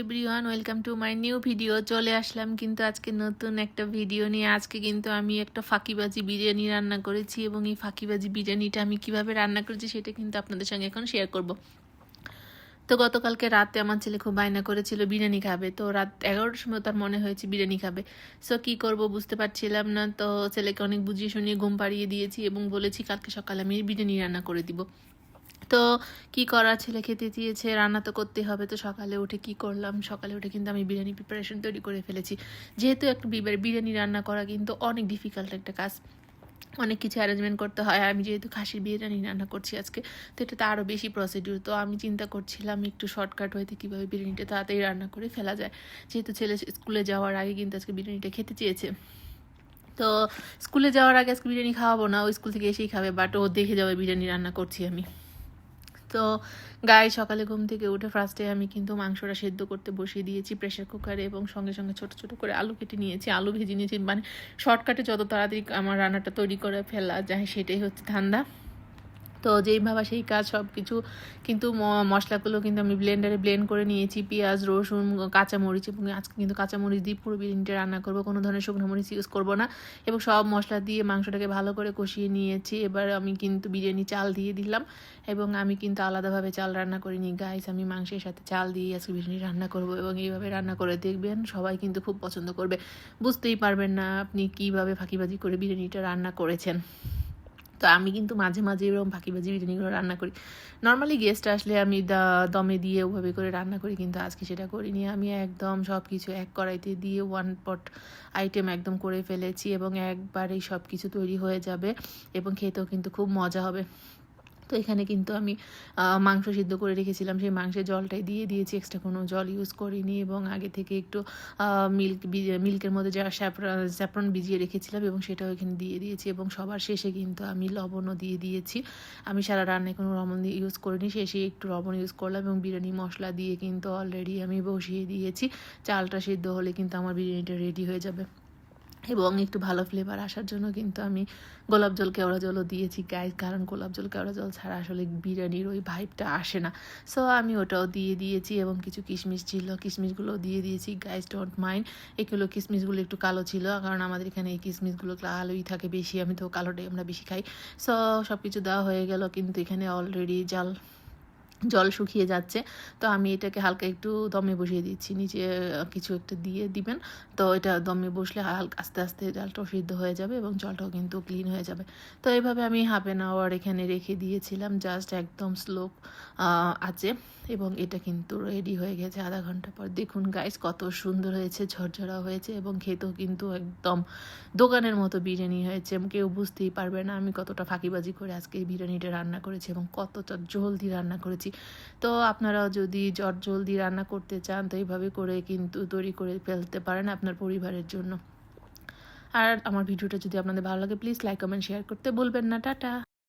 Everyone welcome to my new video চলে আসলাম কিন্তু আজকে নতুন একটা ভিডিও নিয়ে। আজকে কিন্তু আমি একটা ফাঁকিবাজি বিরিয়ানি রান্না করেছি এবং এই ফাঁকিবাজি বিরিয়ানিটা আমি কীভাবে রান্না করেছি সেটা কিন্তু আপনাদের সঙ্গে এখন শেয়ার করব। তো গতকালকে রাতে আমার ছেলে খুব বায়না করেছিল বিরিয়ানি খাবে। তো রাত এগারোটার সময় তার মনে হয়েছে বিরিয়ানি খাবে। সো কী করব বুঝতে পারছিলাম না। তো ছেলেকে অনেক বুঝিয়ে শুনিয়ে ঘুম পাড়িয়ে দিয়েছি এবং বলেছি কালকে সকালে আমি বিরিয়ানি রান্না করে দিব। তো কি করার ছেলে খেতে দিয়েছে, রান্না তো করতে হবে। তো সকালে উঠে কি করলাম? সকালে উঠে কিন্তু আমি বিরিয়ানি প্রিপারেশন তৈরি করে ফেলেছি। যেহেতু একটা বিরিয়ানি রান্না করা কিন্তু অনেক ডিফিকাল্ট একটা কাজ। অনেক কিছু অ্যারেঞ্জমেন্ট করতে হয়। আমি যেহেতু খাসির বিরিয়ানি রান্না করছি আজকে, তো এটা তো আরও বেশি প্রসিডিউর তো আমি চিন্তা করছিলাম একটু শর্টকাট হইতে কীভাবে বিরিয়ানিটা তাড়াতাড়ি রান্না করে ফেলা যায়। যেহেতু ছেলে স্কুলে যাওয়ার আগে কিন্তু আজকে বিরিয়ানিটা খেতে চেয়েছে। তো স্কুলে যাওয়ার আগে আজকে বিরিয়ানি খাওয়াবো না, ও স্কুল থেকে এসেই খাবে বাট ও দেখে যাবে বিরিয়ানি রান্না করছি আমি। তো গায়ে সকালে ঘুম থেকে উঠে ফার্স্টে আমি কিন্তু মাংসটা সেদ্ধ করতে বসিয়ে দিয়েছি প্রেশার কুকারে এবং সঙ্গে সঙ্গে ছোট ছোট করে আলু কেটে নিয়েছি, আলু ভেজে নিয়েছি মানে শর্টকাটে যত তাড়াতাড়ি আমার রান্নাটা তৈরি করে ফেলা যায় সেটাই হচ্ছে ধান্দা। তো যেই ভাবা সেই কাজ সব কিছু কিন্তু মশলাগুলো কিন্তু আমি ব্লেন্ডারে ব্লেন্ড করে নিয়েছি, পেঁয়াজ, রসুন, কাঁচামরিচ এবং আজকে কিন্তু কাঁচামরিচ দিয়ে পুরো বিরিয়ানিটা রান্না করব। কোনো ধরনের শুকনো মরিচ ইউজ করব না এবং সব মশলা দিয়ে মাংসটাকে ভালো করে কষিয়ে নিয়েছি। এবার আমি কিন্তু বিরিয়ানি চাল দিয়ে দিলাম এবং আমি কিন্তু আলাদাভাবে চাল রান্না করিনি। গাইস আমি মাংসের সাথে চাল দিয়ে আজকে বিরিয়ানি রান্না করব এবং এইভাবে রান্না করে দেখবেন সবাই কিন্তু খুব পছন্দ করবে। বুঝতেই পারবেন না আপনি কীভাবে ফাঁকিবাজি করে বিরিয়ানিটা রান্না করেছেন। তো আমি কিন্তু মাঝে মাঝে এরকম ফাঁকিবাজি বিরিয়ানিগুলো রান্না করি। নর্মালি গেস্ট আসলে আমি দমে দিয়ে ওভাবে করে রান্না করি, কিন্তু আজকে সেটা করিনি। আমি একদম সব কিছু এক কড়াইতে দিয়ে ওয়ান পট আইটেম একদম করে ফেলেছি এবং একবারেই সব কিছু তৈরি হয়ে যাবে এবং খেতেও কিন্তু খুব মজা হবে। তো এখানে কিন্তু আমি মাংস সিদ্ধ করে রেখেছিলাম। সেই মাংসের জলটাই দিয়ে দিয়েছি। এক্সট্রা কোনো জল ইউজ করিনি এবং আগে থেকে একটু মিল্ক মিল্কের মধ্যে যা স্যাফরন ভিজিয়ে রেখেছিলাম এবং সেটাও এখানে দিয়ে দিয়েছি এবং সবার শেষে কিন্তু আমি লবণও দিয়ে দিয়েছি। আমি সারা রান্নায় কোনো লবণ ইউজ করিনি। শেষে একটু লবণ ইউজ করলাম এবং বিরিয়ানি মশলা দিয়ে কিন্তু অলরেডি আমি বসিয়ে দিয়েছি। চালটা সিদ্ধ হলে কিন্তু আমার বিরিয়ানিটা রেডি হয়ে যাবে। এবং একটু ভালো ফ্লেভার আসার জন্য কিন্তু আমি গোলাপ জল, কেওড়া জলও দিয়েছি গায়ে কারণ গোলাপ জল, কেওড়া জল ছাড়া আসলে বিরিয়ানির ওই ভাইবটা আসে না। সো আমি ওটাও দিয়ে দিয়েছি এবং কিছু কিশমিশ ছিল কিশমিশগুলো দিয়ে দিয়েছি গাইজ ডোন্ট মাইন্ড এগুলো কিশমিশগুলো একটু কালো ছিল, কারণ আমাদের এখানে এই কিশমিশগুলো কালোই থাকে বেশি, আমি তো কালোটাই আমরা বেশি খাই। সো সব কিছু দেওয়া হয়ে গেল, কিন্তু এখানে অলরেডি জাল জল শুকিয়ে যাচ্ছে। তো আমি এটাকে হালকা একটু দমে বসিয়ে দিচ্ছি। নিচে কিছু একটা দিয়ে দিবেন। তো এটা দমে বসলে হালকা আস্তে আস্তে জলটাও সিদ্ধ হয়ে যাবে এবং জলটাও কিন্তু ক্লিন হয়ে যাবে। তো এইভাবে আমি হাফ অ্যান আওয়ার এখানে রেখে দিয়েছিলাম। জাস্ট একদম স্লো আছে এবং এটা কিন্তু রেডি হয়ে গেছে আধা ঘণ্টা পর। দেখুন গাইস কত সুন্দর হয়েছে ঝরঝরা হয়েছে এবং খেতেও কিন্তু একদম দোকানের মতো বিরিয়ানি হয়েছে। কেউ বুঝতেই পারবে না আমি কতটা ফাঁকিবাজি করে আজকে এই বিরিয়ানিটা রান্না করেছি এবং কতটা জলদি রান্না করেছি। তো আপনারাও যদি জট জলদি রান্না করতে চান, তো এইভাবে করে কিন্তু তৈরি করে ফেলতে পারেন আপনার পরিবারের জন্য। আর আমার ভিডিওটা যদি আপনাদের ভালো লাগে প্লিজ লাইক কমেন্ট শেয়ার করতে বলবেন না। টাটা।